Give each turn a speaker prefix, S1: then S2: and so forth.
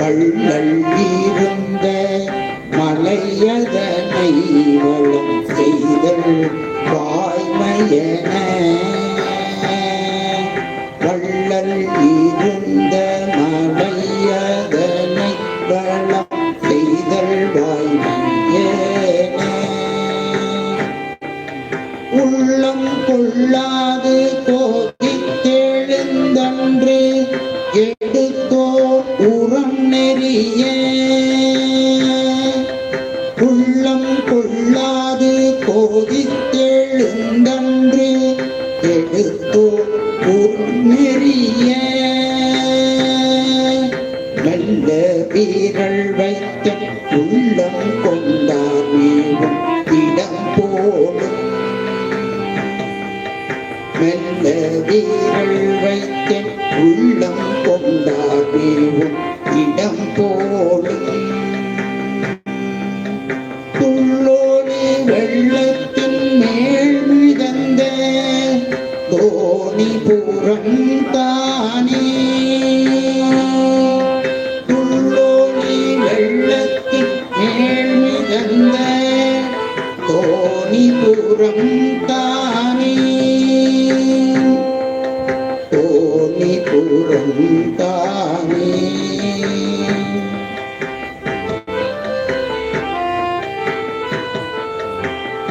S1: வள்ளல் இருந்த மலையதனை வளம் செய்தல் வாய்மையன. வள்ளல் இருந்த மலையதனை வளம் செய்தல் வாய்மையன. உள்ளம் கொள்ளாது கோபித்தெழுந்தன்று எடுத்தோ நெறிய உள்ளம் கொள்ளாது கோதித்தெழுந்தன்று எடுத்தோ நெறிய நல்ல வீரல் வைத்த உள்ளம் கொண்டார் மேவும் இடம் போலும். மெல்ல வீரல் வைத்த உள்ளம் கொ இடம் துள்ளோடி வெள்ளத்தின் மேல் மிதந்த தோணிபுரம் தானே. துள்ளோடி வெள்ளத்தின் மேல் மிதந்த தோணிபுரம் தானே. தோணிபுரம் தானே.